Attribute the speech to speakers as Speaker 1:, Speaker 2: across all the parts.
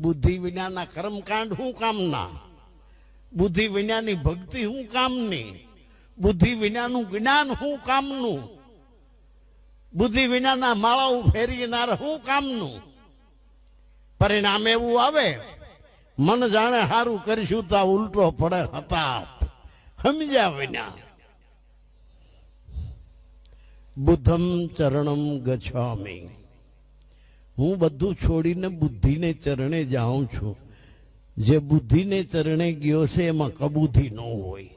Speaker 1: બુદ્ધિ વિનાના કર્મકાંડ શું કામના? બુદ્ધિ વિનાની ભક્તિ શું કામની? બુદ્ધિ વિનાનું જ્ઞાન શું કામનું? બુદ્ધિ વિનાના માળાઓ ફેરીનાર શું કામનું? પરિણામ એવું આવે, મન જાણે સારું કરીશું તા ઉલટો પડે હતા સમજ્યા વિના. બુદ્ધમ ચરણમ ગચ્છામી. હું બધું છોડીને બુદ્ધિને ચરણે જાઉં છું. જે બુદ્ધિને ચરણે ગયો છે, એમાં કબૂધી ન હોય.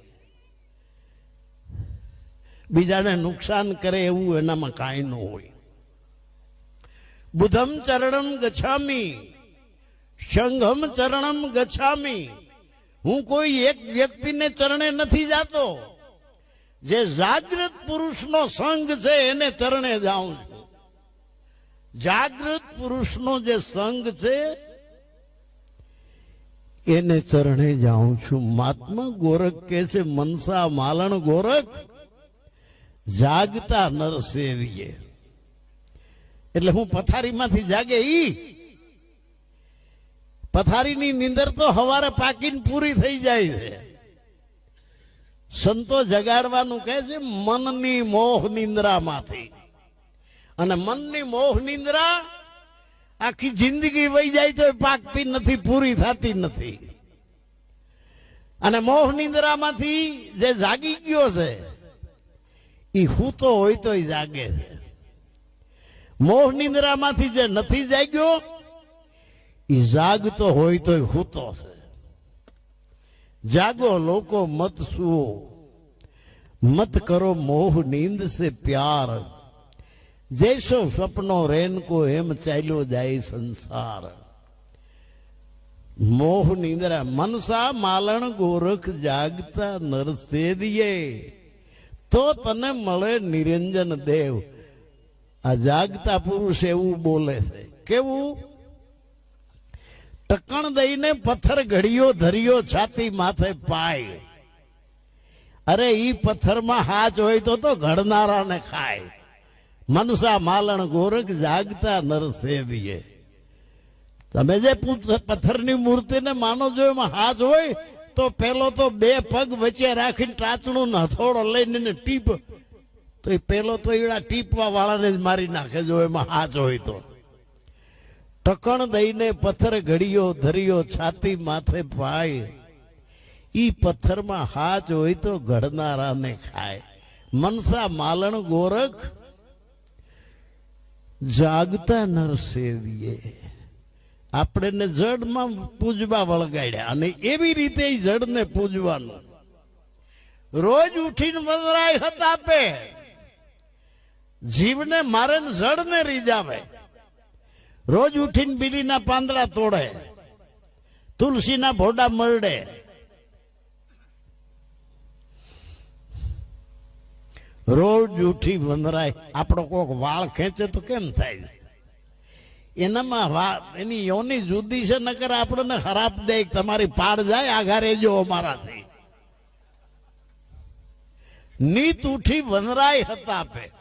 Speaker 1: બીજાને નુકસાન કરે એવું એનામાં કાંઈ ન હોય. બુધમ ચરણમ ગછામી સંઘમ ચરણમ ગછામી હું કોઈ એક વ્યક્તિને ચરણે નથી જાતો. જે જાગૃત પુરુષનો સંઘ છે, એને ચરણે જાઉં છું. જાગૃત પુરુષનો જે સંઘ છે, એને ચરણે જાઉં છું. મહાત્મા ગોરખ કે છે, મનસા માલણ ગોરખ, જાગતા નર એટલે હું પથારીમાંથી જાગે ઈ. પથારીની નીંદર તો હવારે પાકીને પૂરી થઈ જાય છે. સંતો જગાડવાનું કહે છે, મનની મોહ નિંદ્રામાંથી. અને મનની મોહ નિંદ્રા આખી જિંદગી વહી જાય તો પાકતી નથી, પૂરી થતી નથી. અને મોહ નિંદ્રામાંથી જે જાગી ગયો છે, એ હૂતો હોય તો જાગે છે. મોહ નિંદ્રામાંથી જે નથી જાગ્યો, એ જાગતો હોય તો હૂતો છે. જાગો લોકો મત સુઓ મત કરો મોહ નીંદ સે પ્યાર. જૈસો સપનો રેન કો એમ ચાલ્યો જાય સંસાર. મોહ નિંદ્રા મનસા માલણ ગોરખ જાગતા નરસેદીએ. તો તને મળે નિરંજન દેવ. આ જાગતા પુરુષ એવું બોલે છે. કેવું? ટકણ દઈને પથ્થર ઘડિયો ધર્યો છાતી માથે પાય. અરે ઈ પથ્થરમાં હાચ હોય તો તો ઘડનારાને ખાય. મનસા માલણ ગોરખ જાગતા નર સેવીએ. તમે જે પથ્થરની મૂર્તિને માનો જો એમાં હાથ હોય, તો પેલો તો બે પગ વચ્ચે રાખીને ટાચણું હથોડો લઈને ટીપ. તો એ પેલો તો એડા ટીપવા વાળાને જ મારી નાખે જો એમાં હાથ હોય તો. ટકણ દઈને પથ્થર ઘડીયો ધર્યો છાતી માથે પાય. ઈ પથ્થરમાં હાચ હોય તો ઘડનારાને ખાય. મનસા માલણ ગોરખ જાગતા નર સેવીએ આપણે જડમાં પૂજવા વળગાડ્યા અને એવી રીતે જડને પૂજવાનું. રોજ ઉઠીને વજરાય હતા આપે જીવને મારે જડને રીજાવે રોજ ઉઠીને બીલીના પાંદડા તોડે. તુલસીના ભોડા મરડે રોજ ઉઠી વંદરાય. આપણો કોક વાળ ખેંચે તો કેમ થાય? એનામાં એની યોની જુદી છે, નકર આપણને ખરાબ દે તમારી પાડ જાય આઘારે જો અમારાથી. નીત ઉઠી વનરાય હતા આપે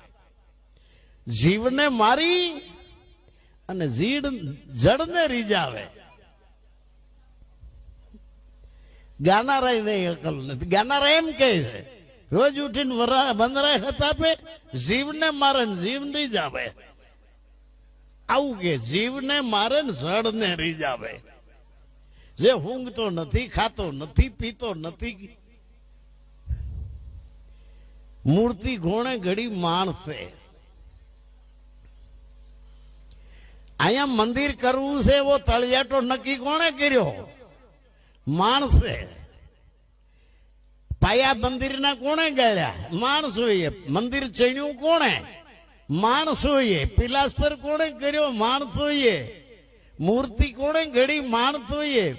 Speaker 1: જીવને મારી અને જીડ, જડને રીજાવે. ગાનારાય નહીં અકલ નથી. ગાનારા એમ કહે છે રોજ ઉઠીને વરા- વનરાય હતા આપે જીવને મારે જીવ જીવ. આવું કે જીવને મારે ને જડને રીજાવે જે ઊંઘતો નથી, ખાતો નથી, પીતો નથી. મૂર્તિ ઘોણે ઘડી માણસે. અહીંયા મંદિર કરવું છે એવો તળિયાટો નક્કી કોણે કર્યો? માણસે. પાયા મંદિરના કોણે ગાળ્યા? માણસોએ. મંદિર ચણ્યું કોણે? માણસોએ. પિલાસ્તર કોણે કર્યો? માણસોએ. મૂર્તિ કોણે ઘડી? માણસોએ.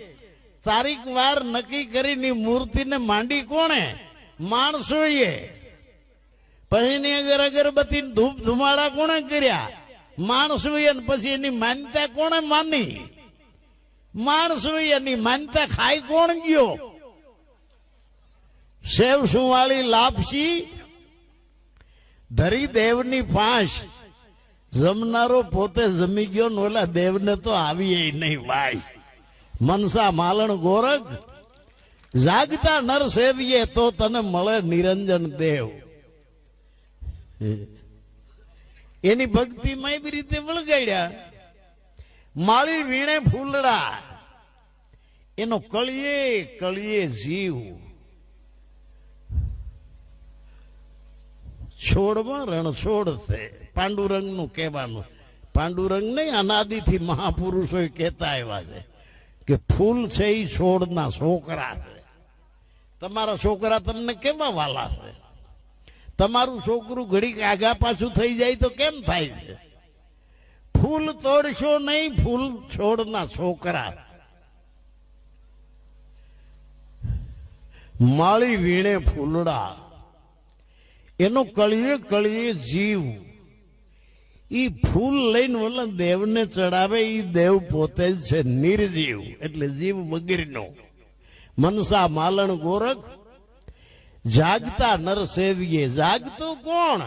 Speaker 1: તારીખ વાર નક્કી કરીને મૂર્તિને માંડી કોણે? માણસોએ. પછી એની અગર અગરબત્તી ધૂપ ધુમાડા કોણે કર્યા? માણસોએ પછી એની માન્યતા કોણે માની? માણસોએ એની માન્યતા ખાઈ કોણ ગયો? સેવ સુવાળી લાપસી, ધરી દેવની ફાંસ. જમનારો પોતે જમી ગયો ને ઓલા દેવને તો આવી નહીં વાય મનસા માલણ ગોરખ, જાગતા નર સેવીએ તો તને મળે નિરંજન દેવ. એની ભક્તિમાં એવી રીતે વળગાડ્યા. માળી વીણે ફૂલડા. એનો કળીએ કળીએ જીવ. છોડમાં રણછોડ છે. પાંડુરંગનું કહેવાનું. પાંડુરંગ નહીં અનાદિથી મહાપુરુષો કહેતા આવ્યા છે કે ફૂલ છે એ છોડના છોકરા છે. તમારા છોકરા તમને કેવા વાલા છે? તમારું છોકરું ઘડીક આગા પાછું થઈ જાય તો કેમ થાય છે? ફૂલ તોડશો નહીં, ફૂલ છોડના છોકરા માળી વીણે ફૂલડા. એનો કળીએ કળીએ જીવ. એ ફૂલ લઈને ઓલા દેવને ચડાવે એ દેવ પોતે જ છે નિર્જીવ, એટલે જીવ વગેરેનો. મનસા માલણ ગોરખ, જાગતા નરસેવીએ જાગતો કોણ?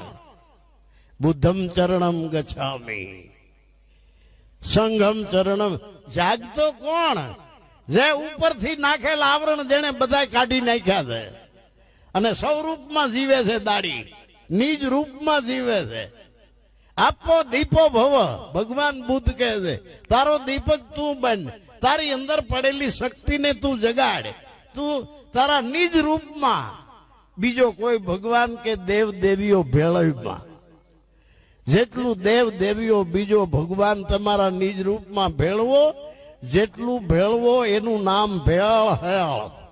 Speaker 1: બુદ્ધમ ચરણમ ગછામી સંઘમ ચરણમ. જાગતો કોણ? જે ઉપરથી નાખેલા આવરણ જેને બધા કાઢી નાખ્યા છે. અને સ્વરૂપમાં જીવે છે દાડી. નિજ રૂપમાં જીવે છે. આપો દીપો ભવ, ભગવાન બુદ્ધ કહે છે, તારો દીપક તું બન, તારી અંદર પડેલી શક્તિને તું જગાડ. તું તારા નિજ રૂપમાં. બીજો કોઈ ભગવાન કે દેવ દેવીઓ ભેળવમાં. જેટલું દેવ દેવીઓ બીજો ભગવાન તમારા નિજ રૂપમાં ભેળવો, જેટલું ભેળવો એનું નામ ભેળ હેળ